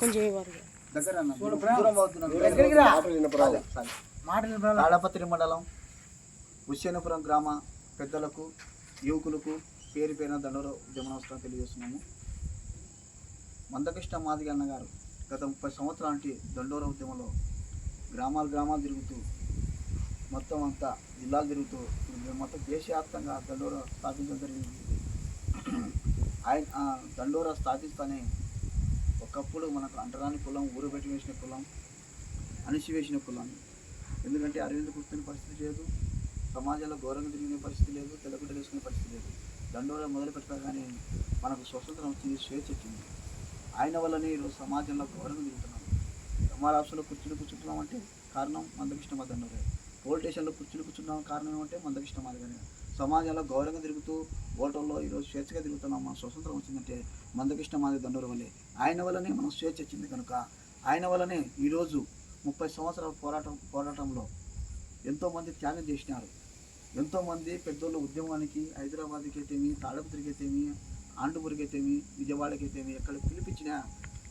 కొంచెం. తాడపత్రి మండలం హుస్సేనపురం గ్రామ పెద్దలకు యువకులకు పేరు పేరున దండోర ఉద్యమ నమస్కారం తెలియజేస్తున్నాము. మందకృష్ణ మాదిగ అన్న గారు గత ముప్పై సంవత్సరాల నుండి దండోర ఉద్యమంలో గ్రామాలు గ్రామాలు తిరుగుతూ మొత్తం అంతా జిల్లాలు తిరుగుతూ మొత్తం దేశవ్యాప్తంగా దండోర స్థాపించడం జరిగింది. ఆయన ఆ దండోర స్థాపిస్తానే ఒకప్పుడు మనకు అంటరాని కులం ఊరు పెట్టి వేసిన కులం అణిచివేసిన కులం. ఎందుకంటే అరవింద కూర్చునే పరిస్థితి లేదు సమాజంలో గౌరవం తిరిగిన పరిస్థితి లేదు తెల్లగుడ్డ వేసుకునే పరిస్థితి లేదు. దండోర మొదలు పెట్టగానే మనకు స్వతంత్రం వచ్చింది స్వేచ్ఛ వచ్చింది. ఆయన వల్లనే ఈరోజు సమాజంలో గౌరవంగా తిరుగుతున్నాం సమారాష్ట్రంలో కుర్చీలు కూర్చుంటున్నాం అంటే కారణం మందకృష్ణ మా దండోరే పోలీస్ స్టేషన్లో కుర్చీలు కూర్చున్నాం కారణం ఏమంటే మందకృష్ణ మాదిగానే సమాజంలో గౌరవంగా తిరుగుతూ ఓటర్లో ఈరోజు స్వేచ్ఛగా తిరుగుతున్నాం మన స్వతంత్రం వచ్చిందంటే మందకృష్ణ మాది దండోర వల్లే. ఆయన వల్లనే మనం స్వేచ్ఛ వచ్చింది కనుక ఆయన వల్లనే ఈరోజు ముప్పై సంవత్సరాల పోరాటం పోరాటంలో ఎంతోమంది త్యాగం చేసినారు. ఎంతోమంది పెద్దోళ్ళు ఉద్యమానికి హైదరాబాద్కి అయితేమి తాడపత్రికి అయితేమి ఆండుపూరికి అయితేమి విజయవాడకి అయితేమి ఎక్కడ పిలిపించిన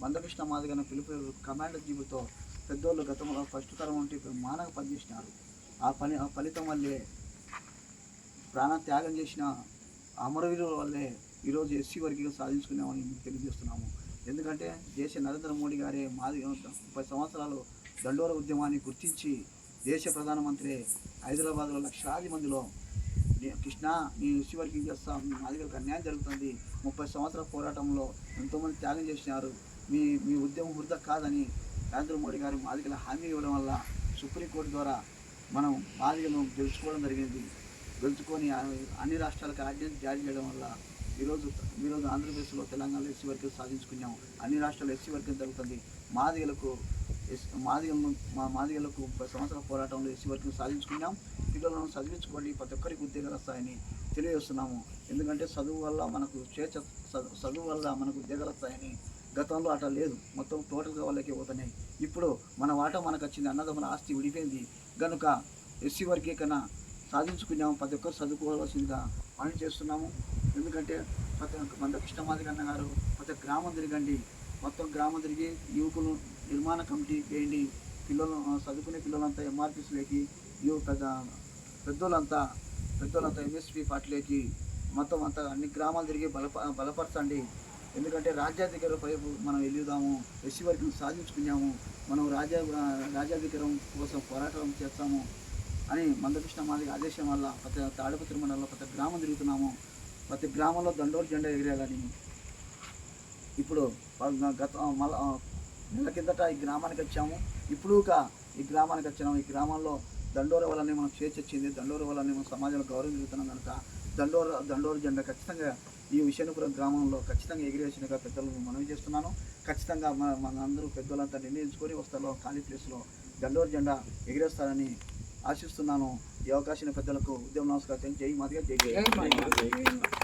మందకృష్ణ మాదిగన పిలుపు కమాండర్ జీబుతో పెద్దోళ్ళు గతంలో ఫస్ట్ తరం వంటి మానవ పనిచేసినారు ఆ పని ఆ ఫలితం వల్లే ప్రాణ త్యాగం చేసిన అమరవీరుల వల్లే ఈరోజు ఎస్సీ వర్గీగా సాధించుకున్నామని తెలియజేస్తున్నాము. ఎందుకంటే దేశ నరేంద్ర మోడీ గారే మాది ముప్పై సంవత్సరాలు దండోర ఉద్యమాన్ని గుర్తించి దేశ ప్రధానమంత్రి హైదరాబాద్లో లక్షలాది మందిలో కృష్ణ నీ ఎస్సీ వర్గీకి చేస్తాం మీ మాదిగలకు అన్యాయం జరుగుతుంది. ముప్పై సంవత్సరాల పోరాటంలో ఎంతోమంది త్యాగం చేసినారు. మీ మీ ఉద్యమం వృధా కాదని నరేంద్ర మోడీ గారు మాదిగల హామీ ఇవ్వడం వల్ల సుప్రీంకోర్టు ద్వారా మనం మాదిగలను గెలుచుకోవడం జరిగింది. గెలుచుకొని అన్ని రాష్ట్రాలకు ఆర్డినెన్స్ జారీ చేయడం వల్ల ఈరోజు ఈరోజు ఆంధ్రప్రదేశ్లో తెలంగాణలో ఎస్సీ వర్గం సాధించుకున్నాం అన్ని రాష్ట్రాల్లో ఎస్సీ వర్గం జరుగుతుంది. మాదిగలకు ఎస్ మాదిగలను మా మాదిగలకు ముప్పై సంవత్సరాల పోరాటంలో ఎస్సీ వర్గం సాధించుకున్నాం. పిల్లలను చదివించుకోండి. ప్రతి ఒక్కరికి ఉద్యోగాలు వస్తాయని తెలియజేస్తున్నాము. ఎందుకంటే చదువు వల్ల మనకు స్వేచ్ఛ చదువు చదువు వల్ల మనకు ఉద్యోగాలు వస్తాయని గతంలో అట్లా లేదు. మొత్తం టోటల్గా వాళ్ళకి పోతున్నాయి. ఇప్పుడు మన వాట మనకు వచ్చింది అన్నదమ్ముల ఆస్తి విడిపోయింది. కనుక ఎస్సీ వర్గీకరణ సాధించుకున్నాము. ప్రతి ఒక్కరు చదువుకోవాల్సిందిగా పని చేస్తున్నాము. ఎందుకంటే ప్రతి ఒక్క మందకృష్ణ మాదిగన్న గారు ప్రతి గ్రామం తిరగండి. మొత్తం గ్రామం తిరిగి యువకులు నిర్మాణ కమిటీ వేయండి. పిల్లలు చదువుకునే పిల్లలంతా ఎంఆర్పీస్లోకి యువ పెద్ద పెద్దోళ్ళంతా పెద్దోళ్ళంతా ఎంఎస్పీ పార్టీలోకి మొత్తం అంతా అన్ని గ్రామాలు తిరిగి బలప బలపరచండి. ఎందుకంటే రాజ్యాధికార వైపు మనం వెళ్దాము ఎస్సీ వర్గం సాధించుకున్నాము మనం రాజ్యా రాజ్యాధికారం కోసం పోరాటం చేస్తాము అని మందకృష్ణ మాదిగ ఆదేశం వల్ల ప్రతి తాడపత్రి మండలంలో ప్రతి గ్రామం తిరుగుతున్నాము. ప్రతి గ్రామంలో దండోరు జెండా ఎగిరేయాలని ఇప్పుడు గత మళ్ళా నెల కిందట ఈ గ్రామానికి వచ్చాము. ఇప్పుడు ఈ గ్రామానికి వచ్చినాము ఈ గ్రామంలో దండోర వల్లనే మనం స్వేచ్ఛ వచ్చింది. దండోర వల్లనే మనం సమాజంలో గౌరవం జరుగుతున్నాం కనుక దండోర దండోరు జెండా ఖచ్చితంగా ఈ విషయపురం గ్రామంలో ఖచ్చితంగా ఎగిరేసినగా పెద్దలను మనవి చేస్తున్నాను. ఖచ్చితంగా మన మన అందరూ పెద్దలంతా నిర్ణయించుకొని వస్తాలో ఖాళీ ప్లేస్లో దండోరు జెండా ఎగిరేస్తారని ఆశిస్తున్నాను. ఈ అవకాశం పెద్దలకు ఉద్యమ నమస్కారం. జై మాదిగా జై జై.